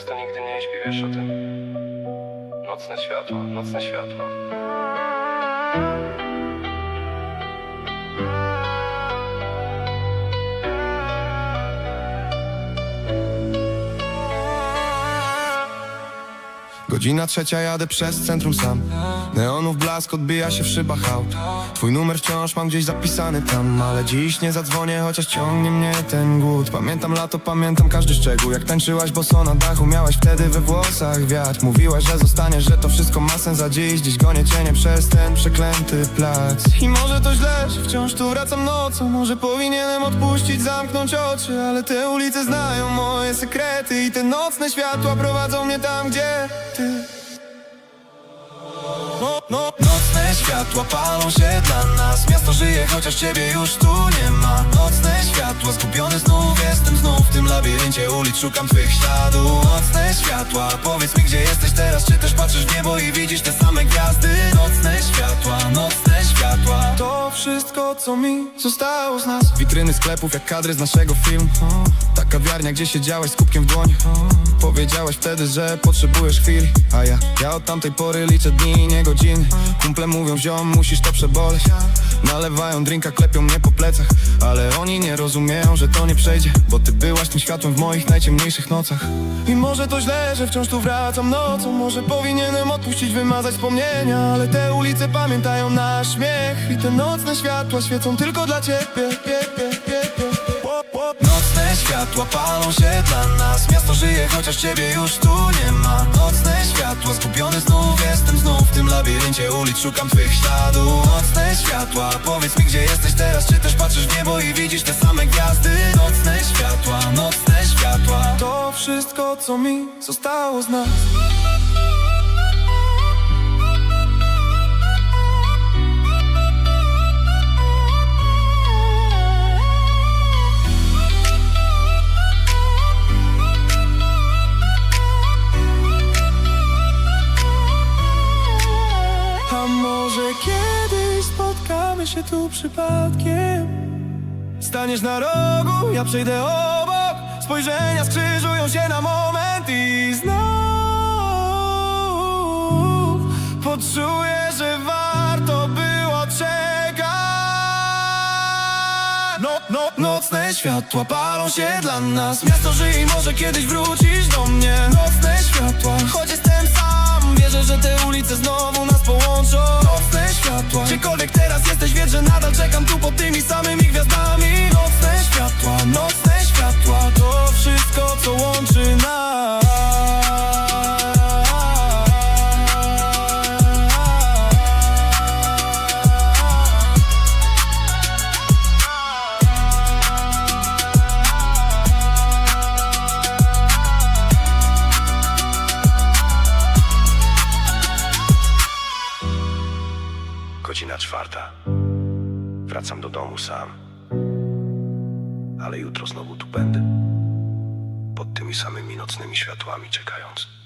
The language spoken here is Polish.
Miasto nigdy nie śpi, wiesz o tym. Nocne światło, nocne światło. Godzina trzecia jadę przez centrum sam. Neonów blask odbija się w szybach aut. Twój numer wciąż mam gdzieś zapisany tam Ale dziś nie zadzwonię, chociaż ciągnie mnie ten głód. Pamiętam lato, pamiętam każdy szczegół. Jak tańczyłaś boso na dachu, miałaś wtedy we włosach wiatr. Mówiłaś, że zostaniesz, że to wszystko ma sens A dziś, dziś gonię cienie przez ten przeklęty plac. I może to źle, że wciąż tu wracam nocą. Może powinienem odpuścić, zamknąć oczy Ale te ulice znają moje sekrety I te nocne światła prowadzą mnie tam, gdzie ty no, no, nocne światła palą się dla nas. Miasto żyje, chociaż ciebie już tu nie ma. Nocne światła, zgubiony znów Jestem znów w tym labiryncie ulic Szukam twych śladów. Nocne światła, powiedz mi gdzie jesteś teraz? Czy też patrzysz w niebo co mi zostało z nas. Witryny sklepów jak kadry z naszego filmu. Ta kawiarnia gdzie siedziałaś z kubkiem w dłoni. Powiedziałaś wtedy, że potrzebujesz chwili. A ja, ja od tamtej pory liczę dni, nie godziny. Kumple mówią, ziom, musisz to przeboleć. Nalewają drinka, klepią mnie po plecach. Ale oni nie rozumieją, że to nie przejdzie. Bo ty byłaś tym światłem w moich najciemniejszych nocach. I może to źle, że wciąż tu wracam nocą. Może powinienem odpuścić, wymazać wspomnienia. Ale te ulice pamiętają nasz śmiech I te nocne światła świecą tylko dla ciebie. Nocne światła palą się dla nas. Miasto żyje, chociaż ciebie już tu nie ma. Nocne światła, zgubiony znów Jestem znów w tym labiryncie ulic Szukam twych śladów. Nocne światła, powiedz mi gdzie jesteś teraz? Czy też patrzysz w niebo i widzisz te same gwiazdy? Nocne światła, nocne światła. To wszystko co mi zostało z nas spotkamy się tu przypadkiem. Staniesz na rogu, ja przejdę obok. Spojrzenia skrzyżują się na moment I znów Poczuję, że warto było czekać. No, no, Nocne światła palą się dla nas. Miasto żyje i może kiedyś wrócisz do mnie. Nocne światła, choć jestem sam Wierzę, że te ulice znowu nas połączą. Nocne światła, gdziekolwiek teraz Wiedz, że nadal czekam tu pod tymi samymi gwiazdami Nocne światła, nocne światła To wszystko, co łączy nas Godzina czwarta. Wracam do domu sam. Ale jutro znowu tu będę. Pod tymi samymi nocnymi światłami czekając.